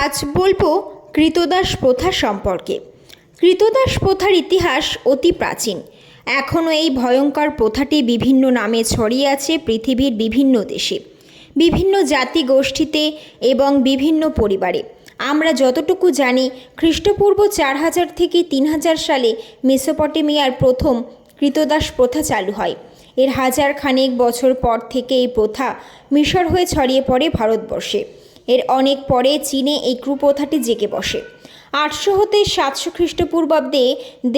আজ বলব কৃতদাস প্রথা সম্পর্কে। কৃতদাস প্রথার ইতিহাস অতি প্রাচীন। এখনও এই ভয়ঙ্কর প্রথাটি বিভিন্ন নামে ছড়িয়ে আছে পৃথিবীর বিভিন্ন দেশে। বিভিন্ন জাতি গোষ্ঠীতে এবং বিভিন্ন পরিবারে। আমরা যতটুকু জানি, খ্রিস্টপূর্ব চার হাজার থেকে তিন হাজার সালে মেসোপটেমিয়ার প্রথম কৃতদাস প্রথা চালু হয়। এর হাজার খানেক বছর পর থেকে এই প্রথা মিশর হয়ে ছড়িয়ে পড়ে ভারতবর্ষে। এর অনেক পরে চীনে এই কুপ্রথাটি জেগে বসে। আটশো হতে সাতশো খ্রিস্টপূর্বাব্দে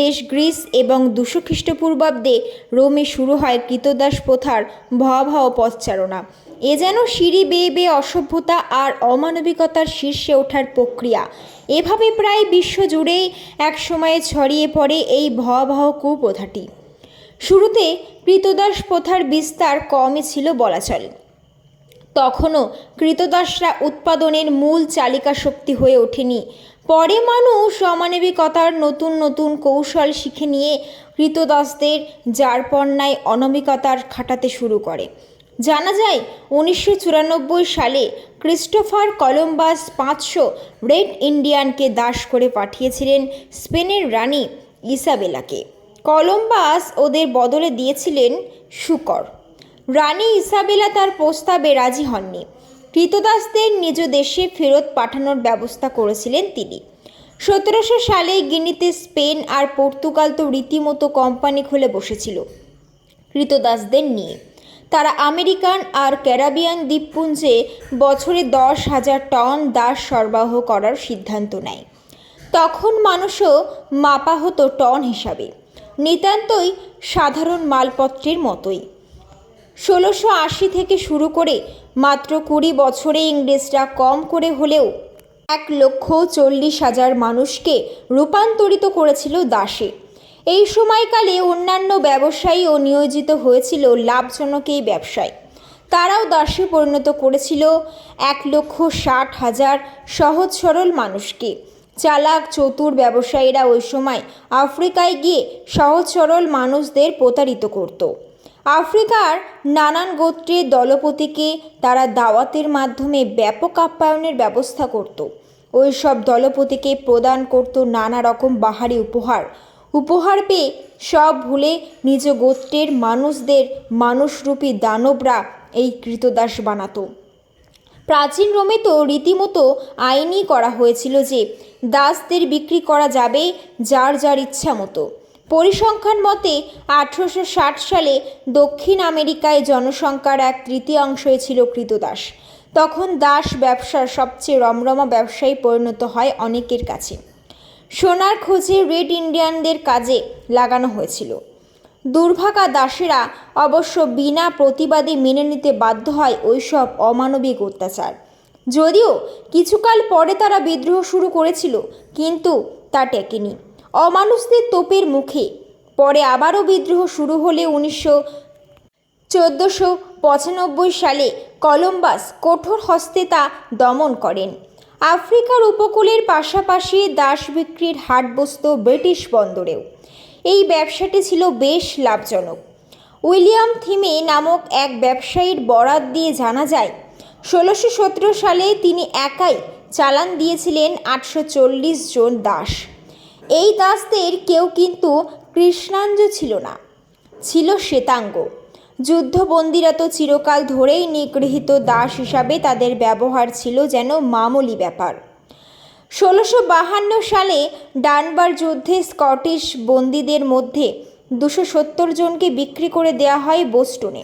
দেশ গ্রিস এবং দুশো খ্রিস্টপূর্বাব্দে রোমে শুরু হয় কৃতদাস প্রথার ভয়াবহ পথচারণা এ যেন সিঁড়ি বেয়ে বেয়ে অসভ্যতা আর অমানবিকতার শীর্ষে ওঠার প্রক্রিয়া। এভাবে প্রায় বিশ্ব জুড়েই এক সময়ে ছড়িয়ে পড়ে এই ভয়াবহ কুপ্রথাটি শুরুতে কৃতদাস প্রথার বিস্তার কমই ছিল বলা চলে। তখনও কৃতদাসরা উৎপাদনের মূল চালিকা শক্তি হয়ে ওঠেনি। পরে মানুষ অমানবিকতার নতুন নতুন কৌশল শিখে নিয়ে কৃতদাসদের যারপন্যায় অনামিকতার খাটাতে শুরু করে। জানা যায়, উনিশশো চুরানব্বই সালে ক্রিস্টোফার কলম্বাস পাঁচশো রেড ইন্ডিয়ানকে দাস করে পাঠিয়েছিলেন স্পেনের রানী ইসাবেলাকে। কলম্বাস ওদের বদলে দিয়েছিলেন শুকর। রানী ইসাবেলা তার প্রস্তাবে রাজি হননি। কৃতদাসদের নিজ দেশে ফেরত পাঠানোর ব্যবস্থা করেছিলেন তিনি। সতেরোশো সালে গিনিতে স্পেন আর পর্তুগাল তো রীতিমতো কোম্পানি খুলে বসেছিল কৃতদাসদের নিয়ে। তারা আমেরিকান আর ক্যারাবিয়ান দ্বীপপুঞ্জে বছরে দশ হাজার টন দাস সরবরাহ করার সিদ্ধান্ত নেয়। তখন মানুষও মাপা হতো টন হিসাবে। নিতান্তই সাধারণ মালপত্রের মতোই। ষোলোশো আশি থেকে শুরু করে মাত্র কুড়ি বছরে ইংরেজরা কম করে হলেও এক লক্ষ চল্লিশ হাজার মানুষকে রূপান্তরিত করেছিল দাসে। এই সময়কালে অন্যান্য ব্যবসায়ীও নিয়োজিত হয়েছিল, লাভজনক এই ব্যবসায়। তারাও দাসে পরিণত করেছিল এক লক্ষ ষাট হাজার সহজ সরল মানুষকে। চালাক, চতুর ব্যবসায়ীরা ওই সময় আফ্রিকায় গিয়ে সহজ সরল মানুষদের প্রতারিত করতো। আফ্রিকার নানান গোত্রের দলপতিকে তারা দাওয়াতের মাধ্যমে ব্যাপক আপ্যায়নের ব্যবস্থা করত। ওই সব দলপতিকে প্রদান করত নানা রকম বাহারি উপহার। উপহার পেয়ে সব ভুলে নিজ গোত্রের মানুষদের মানুষরূপী দানবরা এই কৃতদাস বানাতো। প্রাচীন রোমে তো রীতিমতো আইনই করা হয়েছিল যে দাসদের বিক্রি করা যাবে যার যার ইচ্ছা মতো পরিসংখ্যান মতে, আঠেরোশো ষাট সালে দক্ষিণ আমেরিকায় জনসংখ্যার এক তৃতীয়াংশই ছিল কৃতদাস। তখন দাস ব্যবসার সবচেয়ে রমরমা ব্যবসায়ী পরিণত হয় অনেকের কাছে। সোনার খোঁজে রেড ইন্ডিয়ানদের কাজে লাগানো হয়েছিল। দুর্ভাগা দাসেরা অবশ্য বিনা প্রতিবাদে মেনে নিতে বাধ্য হয় ওইসব অমানবিক অত্যাচার। যদিও কিছুকাল পরে তারা বিদ্রোহ শুরু করেছিল, কিন্তু তা টেকেনি। অমানুষদের তোপের মুখে। পরে আবারও বিদ্রোহ শুরু হলে উনিশশো চোদ্দোশো পঁচানব্বই সালে কলম্বাস কঠোর হস্তে তা দমন করেন। আফ্রিকার উপকূলের পাশাপাশি দাস বিক্রির হাট বসত ব্রিটিশ বন্দরেও। এই ব্যবসাটি ছিল বেশ লাভজনক। উইলিয়াম থিমে নামক এক ব্যবসায়ীর বরাত দিয়ে জানা যায়, ষোলোশো সতেরো সালে তিনি একাই চালান দিয়েছিলেন আটশো চল্লিশ জন দাস। এই দাসদের কেউ কিন্তু কৃষ্ণাঞ্জ ছিল না, ছিল শ্বেতাঙ্গ। যুদ্ধবন্দিরা তো চিরকাল ধরেই নিগৃহীত দাস হিসাবে তাদের ব্যবহার ছিল যেন মামুলি ব্যাপার। ষোলোশো বাহান্ন সালে ডানবার যুদ্ধে স্কটিশ বন্দীদের মধ্যে দুশো সত্তর জনকে বিক্রি করে দেওয়া হয় বোস্টনে।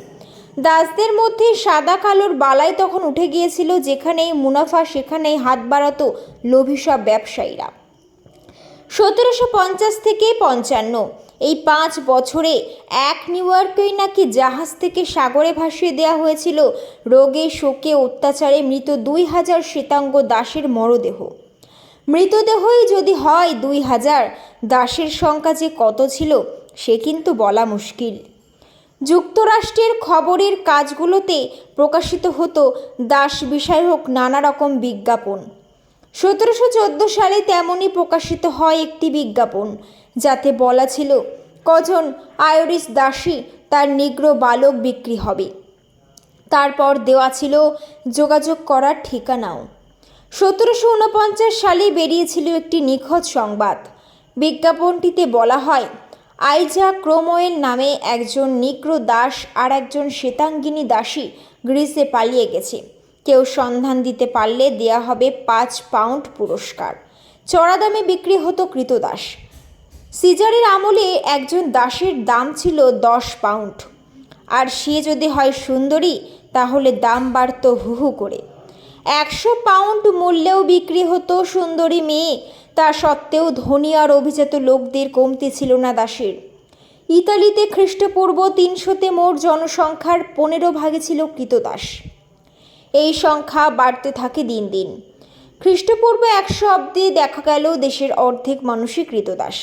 দাসদের মধ্যে সাদা কালোর বালাই তখন উঠে গিয়েছিল, যেখানেই মুনাফা, সেখানেই হাত বাড়াতো লোভী সব ব্যবসায়ীরা। সতেরোশো পঞ্চাশ থেকে পঞ্চান্ন। এই পাঁচ বছরে এক নিউ ইয়র্কেই নাকি জাহাজ থেকে সাগরে ভাসিয়ে দেওয়া হয়েছিল। রোগে, শোকে, অত্যাচারে মৃত দুই হাজার শ্বেতাঙ্গ দাসের মরদেহ। মৃতদেহই যদি হয় দুই হাজার, দাসের সংখ্যা যে কত ছিল, সে কিন্তু বলা মুশকিল। যুক্তরাষ্ট্রের খবরের কাজগুলোতে প্রকাশিত হতো দাস বিষয়ক নানা রকম বিজ্ঞাপন। সতেরোশো চোদ্দ সালে তেমনই প্রকাশিত হয় একটি বিজ্ঞাপন, যাতে বলা ছিল, কজন আয়োরিস দাসী তার নিগ্র বালক বিক্রি হবে? তারপর দেওয়া ছিল, যোগাযোগ করার ঠিকানাও। সতেরোশো উনপঞ্চাশ সালে বেরিয়েছিল একটি নিখোঁজ সংবাদ। বিজ্ঞাপনটিতে বলা হয়, আইজা ক্রোমোয়েল নামে একজন নিগ্রো দাস আর একজন শ্বেতাঙ্গিনী দাসী গ্রিসে পালিয়ে গেছে। কেউ সন্ধান দিতে পারলে দেয়া হবে পাঁচ পাউন্ড পুরস্কার। চড়া দামে বিক্রি হতো কৃতদাস। সিজারের আমলে একজন দাসের দাম ছিল দশ পাউন্ড। আর সে যদি হয় সুন্দরী, তাহলে দাম বাড়ত হু হু করে। একশো পাউন্ড মূল্যেও বিক্রি হতো সুন্দরী মেয়ে, তা সত্ত্বেও ধনী আর অভিজাত লোকদের কমতি ছিল না দাসের। ইতালিতে খ্রিস্টপূর্ব তিনশোতে মোট জনসংখ্যার পনেরো ভাগে ছিল কৃতদাস। এই সংখ্যা বাড়তে থাকে দিন দিন। খ্রিস্টপূর্ব একশো অব্দে দেখা গেল দেশের অর্ধেক মানুষই কৃতদাস।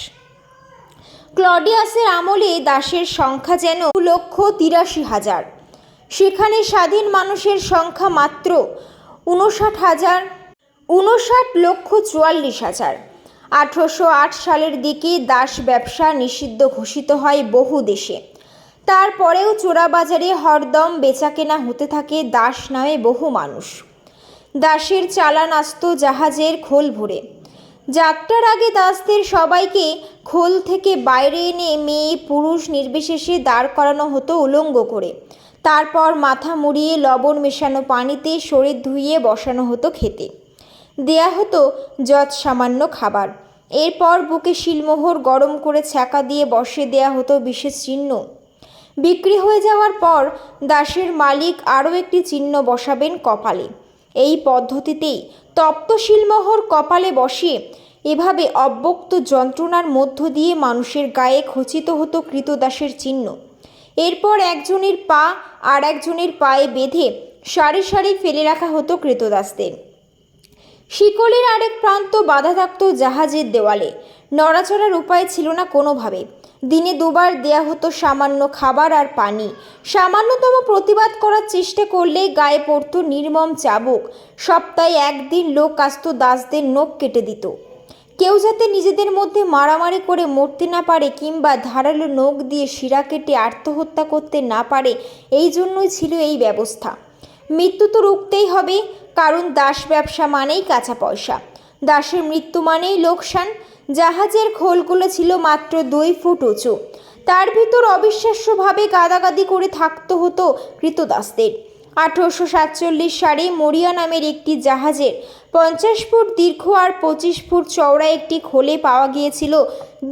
ক্লডিয়াসের আমলে দাসের সংখ্যা যেন লক্ষ তিরাশি হাজার। সেখানে স্বাধীন মানুষের সংখ্যা মাত্র উনষাট হাজার, উনষাট লক্ষ চুয়াল্লিশ হাজার। আঠারোশো আট সালের দিকে দাস ব্যবসা নিষিদ্ধ ঘোষিত হয় বহু দেশে। তারপরেও চোরাবাজারে হরদম বেচাকেনা হতে থাকে দাস নামে বহু মানুষ। দাসের চালান আসত জাহাজের খোল ভরে। যাত্রার আগে দাসদের সবাইকে খোল থেকে বাইরে এনে মেয়ে পুরুষ নির্বিশেষে দাঁড় করানো হতো উলঙ্গ করে। তারপর মাথা মুড়িয়ে লবণ মেশানো পানিতে শরীর ধুইয়ে বসানো হতো খেতে। দেয়া হতো যৎ সামান্য খাবার। এরপর বুকে শিলমোহর গরম করে ছ্যাঁকা দিয়ে বসে দেয়া হতো বিশেষ চিহ্ন। বিক্রি হয়ে যাওয়ার পর দাসের মালিক আরও একটি চিহ্ন বসাবেন কপালে। এই পদ্ধতিতেই তপ্ত শিলমোহর কপালে বসিয়ে এভাবে অব্যক্ত যন্ত্রণার মধ্য দিয়ে মানুষের গায়ে খচিত হতো কৃতদাসের চিহ্ন। এরপর একজনের পা আর একজনের পায়ে বেঁধে সারি সারি ফেলে রাখা হতো কৃতদাসদের। শিকলের আরেক প্রান্ত বাধা থাকত জাহাজের দেওয়ালে। নড়াচড়ার উপায় ছিল না কোনোভাবে। দিনে দুবার দেয়া হতো সামান্য খাবার আর পানি। সামান্যতম প্রতিবাদ করার চেষ্টা করলে গায়ে পড়তো নির্মম চাবুক। সপ্তাহে একদিন লোক আসত দাসদের নখ কেটে দিত। কেউ যাতে নিজেদের মধ্যে মারামারি করে মরতে না পারে কিংবা ধারালো নখ দিয়ে শিরা কেটে আত্মহত্যা করতে না পারে, এই জন্যই ছিল এই ব্যবস্থা। মৃত্যু তো রুখতেই হবে কারণ দাস ব্যবসা মানেই কাঁচা পয়সা। দাসের মৃত্যু মানেই লোকসান। জাহাজের খোলগুলো ছিল মাত্র দুই ফুট উঁচু। তার ভিতর অবিশ্বাস্যভাবে গাদাগাদি করে থাকতে হতো কৃতদাসদের। আঠেরোশো সাতচল্লিশ সালে মরিয়া নামের একটি জাহাজের পঞ্চাশ ফুট দীর্ঘ আর পঁচিশ ফুট চওড়া একটি খোলে পাওয়া গিয়েছিল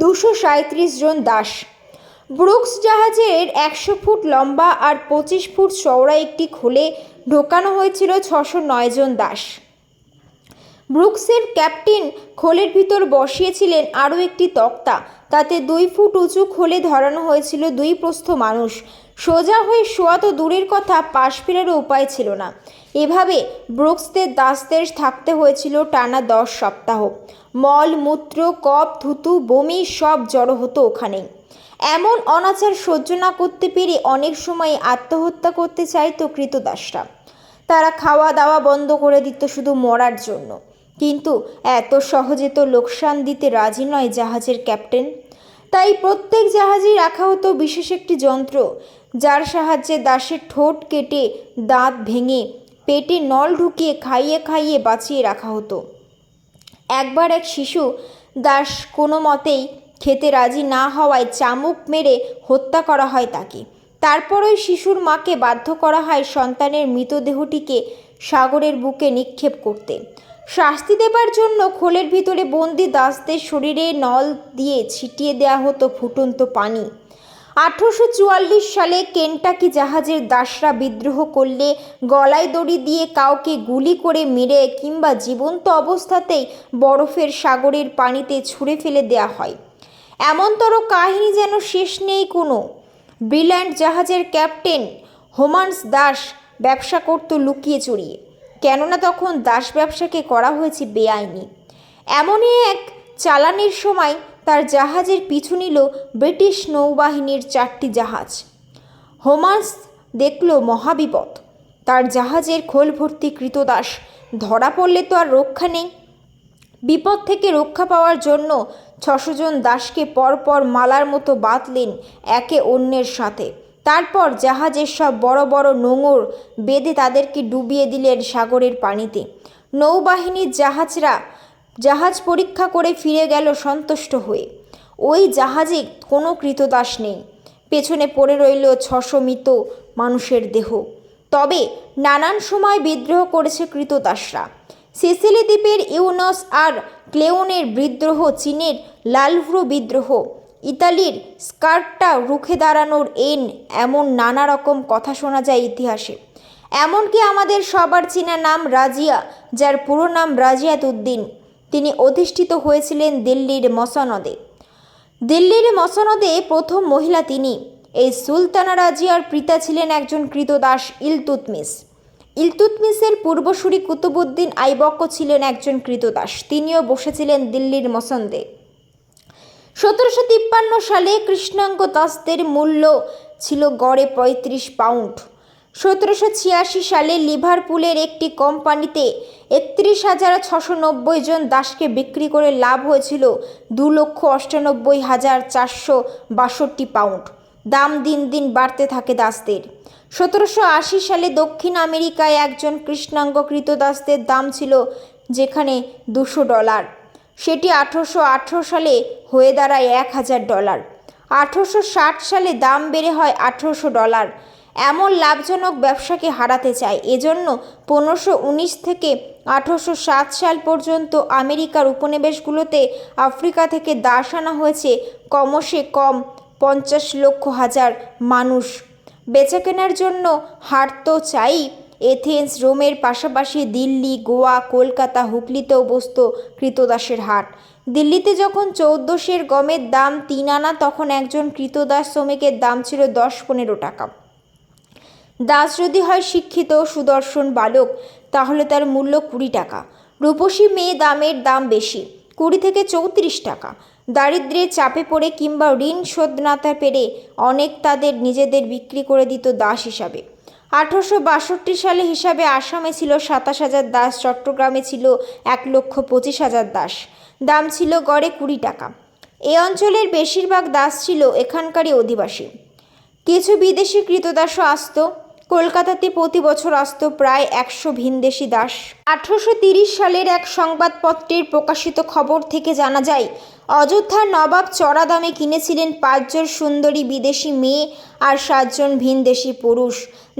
দুশো সাঁত্রিশ জন দাস। ব্রুকস জাহাজের একশো ফুট লম্বা আর পঁচিশ ফুট চওড়া একটি খোলে ঢোকানো হয়েছিল ছশো জন দাস। ব্রুকসের ক্যাপ্টেন খোলের ভিতর বসিয়েছিলেন আরও একটি তক্তা। তাতে দুই ফুট উঁচু খোলে ধরানো হয়েছিল দুই প্রস্থ মানুষ। সোজা হয়ে শোয়া তো দূরের কথা, পাশ ফেরারও উপায় ছিল না। এভাবে ব্রুকসদের দাসদের থাকতে হয়েছিল টানা দশ সপ্তাহ। মল, মূত্র, কপ থুতু বমি সব জড়ো হতো ওখানেই এমন অনাচার সহ্য না করতে পেরে অনেক সময় আত্মহত্যা করতে চাইতো কৃতদাসরা। তারা খাওয়া দাওয়া বন্ধ করে দিত শুধু মরার জন্য। কিন্তু এত সহজে তো লোকসান দিতে রাজি নয় জাহাজের ক্যাপ্টেন। তাই প্রত্যেক জাহাজেই রাখা হতো বিশেষ একটি যন্ত্র, যার সাহায্যে দাসের ঠোঁট কেটে দাঁত ভেঙে পেটে নল ঢুকিয়ে খাইয়ে খাইয়ে বাঁচিয়ে রাখা হতো। একবার এক শিশু দাস কোনো মতেই খেতে রাজি না হওয়ায় চামুক মেরে হত্যা করা হয় তাকে। তারপর ওই শিশুর মাকে বাধ্য করা হয় সন্তানের মৃতদেহটিকে সাগরের বুকে নিক্ষেপ করতে। শাস্তি দেবার জন্য খোলের ভিতরে বন্দি দাসদের শরীরে নল দিয়ে ছিটিয়ে দেওয়া হতো ফুটন্ত পানি। আঠারোশো চুয়াল্লিশ সালে কেন্টাকি জাহাজের দাসরা বিদ্রোহ করলে গলায় দড়ি দিয়ে কাউকে গুলি করে মেরে কিংবা জীবন্ত অবস্থাতেই বরফের সাগরের পানিতে ছুঁড়ে ফেলে দেয়া হয়। এমনতর কাহিনী যেন শেষ নেই কোনো। ব্রিল্যান্ড জাহাজের ক্যাপ্টেন হোমান্স দাস ব্যবসা করত লুকিয়ে চড়িয়ে কেননা তখন দাস ব্যবসাকে করা হয়েছে বেআইনি। এমনই এক চালানের সময় তার জাহাজের পিছু নিল ব্রিটিশ নৌবাহিনীর চারটি জাহাজ। হোমান্স দেখল মহাবিপদ। তার জাহাজের খোল ভর্তি কৃতদাস। ধরা পড়লে তো আর রক্ষা নেই। বিপদ থেকে রক্ষা পাওয়ার জন্য ছশো জন দাসকে পরপর মালার মতো বাঁধলেন একে অন্যের সাথে। তারপর জাহাজের সব বড় বড় নোঙর বেঁধে তাদেরকে ডুবিয়ে দিলেন সাগরের পানিতে। নৌবাহিনীর জাহাজরা জাহাজ পরীক্ষা করে ফিরে গেল সন্তুষ্ট হয়ে। ওই জাহাজে কোনো কৃতদাস নেই। পেছনে পড়ে রইল ছশো মৃত মানুষের দেহ। তবে নানান সময় বিদ্রোহ করেছে কৃতদাসরা। সিসিলি দ্বীপের ইউনস আর ক্লেওনের বিদ্রোহ চীনের লালভ্রু বিদ্রোহ। ইতালির স্কার্টটা রুখে দাঁড়ানোর এন এমন নানা রকম কথা শোনা যায় ইতিহাসে। এমনকি আমাদের সবার চেনা নাম রাজিয়া, যার পুরো নাম রাজিয়াত উদ্দিন। তিনি অধিষ্ঠিত হয়েছিলেন দিল্লির মসনদে। দিল্লির মসনদে প্রথম মহিলা তিনি। এই সুলতানা রাজিয়ার পিতা ছিলেন একজন কৃতদাস ইলতুতমিস ইলতুতমিসের পূর্বসূরি কুতুবুদ্দিন আইবক্য ছিলেন একজন কৃতদাস। তিনিও বসেছিলেন দিল্লির মসন্দে। সতেরোশো তিপ্পান্ন সালে কৃষ্ণাঙ্গ দাসদের মূল্য ছিল গড়ে পঁয়ত্রিশ পাউন্ড। সতেরোশো ছিয়াশি সালে লিভারপুলের একটি কোম্পানিতে একত্রিশ হাজার ছশো নব্বই জন দাসকে বিক্রি করে লাভ হয়েছিল দু লক্ষ অষ্টানব্বই হাজার চারশো বাষট্টি পাউন্ড। দাম দিন দিন বাড়তে থাকে দাসদের। সতেরোশো আশি সালে দক্ষিণ আমেরিকায় একজন কৃষ্ণাঙ্গ কৃতদাসদের দাম ছিল যেখানে দুশো ডলার। সেটি আঠেরোশো আঠেরো সালে হয়ে দাঁড়ায় এক হাজার ডলার। আঠেরোশো ষাট সালে দাম বেড়ে হয় আঠেরোশো ডলার। এমন লাভজনক ব্যবসাকে হারাতে চায়। এজন্য পনেরোশো উনিশ থেকে আঠেরোশো সাত সাল পর্যন্ত আমেরিকার উপনিবেশগুলোতে আফ্রিকা থেকে দাস আনা হয়েছে কমসে কম পঞ্চাশ লক্ষ হাজার মানুষ। বেচাকেনার জন্য হাট তো চাই। এথেন্স রোমের পাশাপাশি দিল্লি, গোয়া, কলকাতা, হুগলিতেও বসত কৃতদাসের হাট। দিল্লিতে যখন চৌদ্দশের গমের দাম তিন আনা, তখন একজন কৃতদাস শ্রমিকের দাম ছিল দশ পনেরো টাকা। দাস যদি হয় শিক্ষিত, সুদর্শন বালক, তাহলে তার মূল্য কুড়ি টাকা। রূপসী মেয়ে দামের দাম বেশি, কুড়ি থেকে চৌত্রিশ টাকা। দারিদ্র্যের চাপে পড়ে কিংবা ঋণ শোধ না পেরে অনেক তাদের নিজেদের বিক্রি করে দিত দাস হিসাবে। আঠারোশো বাষট্টি সালে হিসাবে আসামে ছিল সাতাশ হাজার দাস, চট্টগ্রামে ছিল এক লক্ষ পঁচিশ হাজার দাস। দাম ছিল গড়ে কুড়ি টাকা। এ অঞ্চলের বেশিরভাগ দাস ছিল এখানকারই অধিবাসী। কিছু বিদেশি কৃতদাসও আসতো কলকাতাতে প্রতি বছর আসতো প্রায় একশো ভিনদেশি দাস। আঠারোশো সালের এক সংবাদপত্রের প্রকাশিত খবর থেকে জানা যায়, অযোধ্যার নবাব চড়া দামে কিনেছিলেন পাঁচজন সুন্দরী বিদেশি মেয়ে আর সাতজন ভিনদেশি পুরুষ।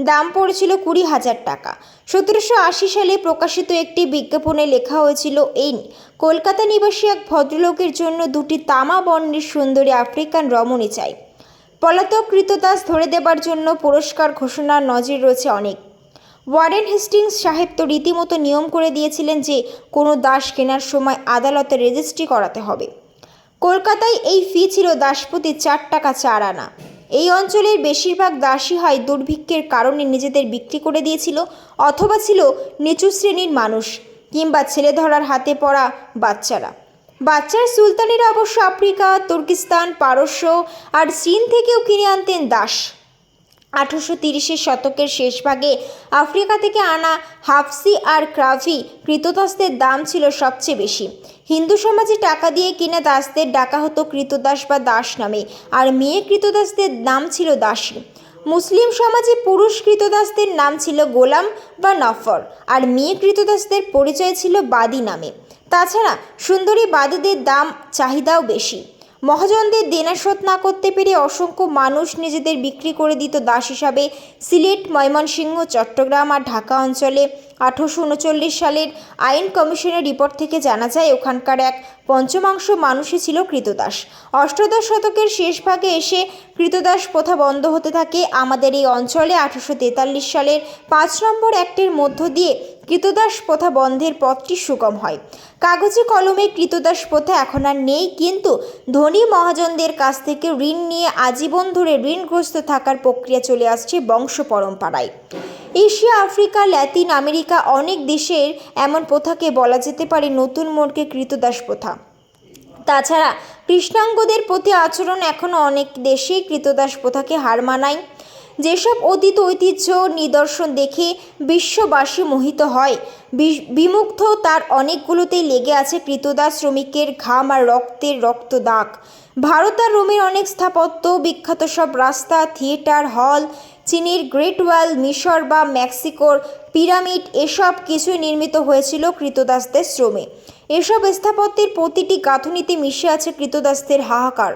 দাম পড়েছিল কুড়ি হাজার টাকা। সতেরোশো আশি সালে প্রকাশিত একটি বিজ্ঞাপনে লেখা হয়েছিল এই, কলকাতা নিবাসী এক ভদ্রলোকের জন্য দুটি তামা বর্ণের সুন্দরী আফ্রিকান রমণী চাই। পলাতক কৃতদাস ধরে দেবার জন্য পুরস্কার ঘোষণার নজির রয়েছে অনেক। ওয়ারেন হেস্টিংস সাহেব তো রীতিমতো নিয়ম করে দিয়েছিলেন যে, কোনো দাস কেনার সময় আদালতে রেজিস্ট্রি করাতে হবে। কলকাতায় এই ফি ছিল দাসপতি চার টাকা চার আনা। এই অঞ্চলের বেশিরভাগ দাসই হয় দুর্ভিক্ষের কারণে নিজেদের বিক্রি করে দিয়েছিল অথবা ছিল নিচু শ্রেণির মানুষ কিংবা ছেলে ধরার হাতে পড়া বাচ্চারা। বাচ্চার সুলতানেরা অবশ্য আফ্রিকা, তুর্কিস্তান, পারস্য আর চীন থেকেও কিনে আনতেন দাস। আঠারোশো তিরিশের শতকের শেষ ভাগে আফ্রিকা থেকে আনা হাফসি আর ক্রাভি কৃতদাসদের দাম ছিল সবচেয়ে বেশি। হিন্দু সমাজে টাকা দিয়ে কিনা দাসদের ডাকা হতো কৃতদাস বা দাস নামে, আর মেয়ে কৃতদাসদের নাম ছিল দাসী। মুসলিম সমাজে পুরুষ কৃতদাসদের নাম ছিল গোলাম বা নফর, আর মেয়ে কৃতদাসদের পরিচয় ছিল বাদী নামে। তাছাড়া সুন্দরী বাদীদের দাম, চাহিদাও বেশি। মহাজনদের দেনা শোধ না করতে পেরে অসংখ্য মানুষ নিজেদের বিক্রি করে দিত দাস হিসাবে সিলেট, ময়মনসিংহ, চট্টগ্রাম আর ঢাকা অঞ্চলে। আঠারোশো উনচল্লিশ সালের আইন কমিশনের রিপোর্ট থেকে জানা যায়, ওখানকার এক পঞ্চমাংশ মানুষই ছিল কৃতদাস। অষ্টাদশ শতকের শেষ ভাগে এসে কৃতদাস প্রথা বন্ধ হতে থাকে। আমাদের এই অঞ্চলে আঠারোশো তেতাল্লিশ সালের পাঁচ নম্বর অ্যাক্টের মধ্য দিয়ে কৃতদাস প্রথা বন্ধের পথটি সুগম হয়। কাগজে কলমে কৃতদাস প্রথা এখন আর নেই, কিন্তু ধনী মহাজনদের কাছ থেকে ঋণ নিয়ে আজীবন ধরে ঋণগ্রস্ত থাকার প্রক্রিয়া চলে আসছে বংশ পরম্পরায়। এশিয়া, আফ্রিকা, ল্যাতিন আমেরিকা অনেক দেশের এমন প্রথাকে বলা যেতে পারে নতুন মোড়কে কৃতদাস প্রথা। তাছাড়া কৃষ্ণাঙ্গদের প্রতি আচরণ এখনও অনেক দেশেই কৃতদাস প্রথাকে হার মানায়। যেসব অতীত ঐতিহ্য নিদর্শন দেখে বিশ্ববাসী মোহিত হয়। বিমুগ্ধ তার অনেকগুলোতেই লেগে আছে কৃতদাস শ্রমিকের ঘাম আর রক্তের রক্ত দাগ। ভারত আর রোমের অনেক স্থাপত্য, বিখ্যাত সব রাস্তা, থিয়েটার, হল চীনের গ্রেট ওয়াল, মিশর বা মেক্সিকোর পিরামিড এসব কিছুই নির্মিত হয়েছিল কৃতদাসদের শ্রমে। এসব স্থাপত্যের প্রতিটি গাঁথুনিতে মিশে আছে কৃতদাসদের হাহাকার।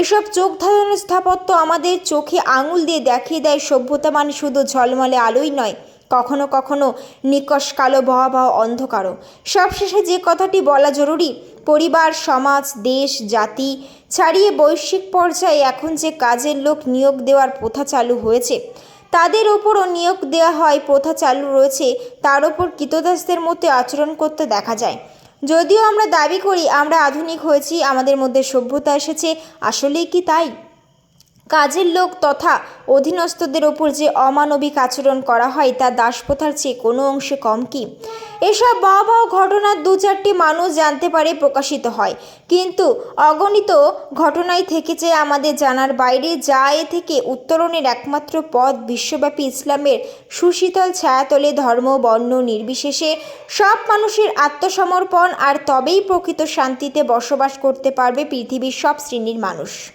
এসব চোখ ধাঁধানো স্থাপত্য আমাদের চোখে আঙুল দিয়ে দেখিয়ে দেয় সভ্যতা মানে শুধু ঝলমলে আলোই নয়, কখনো কখনো নিকশ কালো ভয়াবহ অন্ধকারও। সবশেষে যে কথাটি বলা জরুরি পরিবার, সমাজ, দেশ, জাতি ছাড়িয়ে বৈশ্বিক পর্যায়ে এখন যে কাজের লোক নিয়োগ দেওয়ার প্রথা চালু হয়েছে, তাদের ওপরও নিয়োগ দেওয়া হয় প্রথা চালু রয়েছে, তার ওপর কৃতদাসদের মধ্যে আচরণ করতে দেখা যায়। যদিও আমরা দাবি করি, আমরা আধুনিক হয়েছি, আমাদের মধ্যে সভ্যতা এসেছে, আসলেই কি তাই? কাজের লোক তথা অধীনস্থদের ওপর যে অমানবিক আচরণ করা হয়, তা দাসপ্রথার চেয়ে কোনো অংশে কম কি? এসব ভয়াবহ ঘটনার দু চারটি মানুষ জানতে পারে প্রকাশিত হয়। কিন্তু অগণিত ঘটনাই থেকেছে আমাদের জানার বাইরে, যা এ থেকে উত্তরণের একমাত্র পথ। বিশ্বব্যাপী ইসলামের সুশীতল ছায়াতলে ধর্ম, বর্ণ, নির্বিশেষে সব মানুষের আত্মসমর্পণ, আর তবেই প্রকৃত শান্তিতে বসবাস করতে পারবে পৃথিবীর সব শ্রেণির মানুষ।